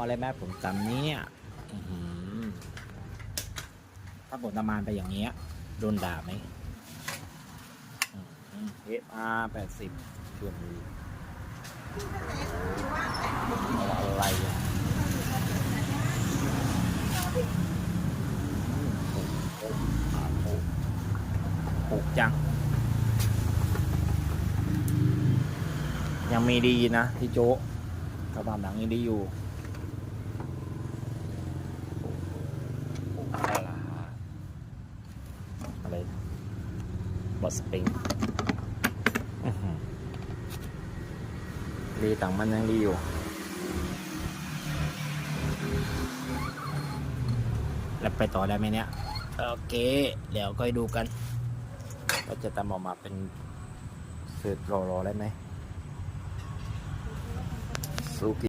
อะไรแม่ผมจำนี้เนี่ยถ้าผมประมาณไปอย่างเงี้ย โดนด่าไหมเอฟอาร์แปดสิบชวนดูเอะไรอะถูกจัง ยังมีดีนะพี่โจ๊กกระบะหลังยังดีอยู่อะไรล่ะอะไร บอสปริงอื้อหือดีต่างมันยังดีอยู่ แล้วไปต่อได้ไหมเนี่ย โอเค เดี๋ยวค่อยดูกันว่าจะทำออกมาเป็นสืดรอๆได้ไหมสุกิ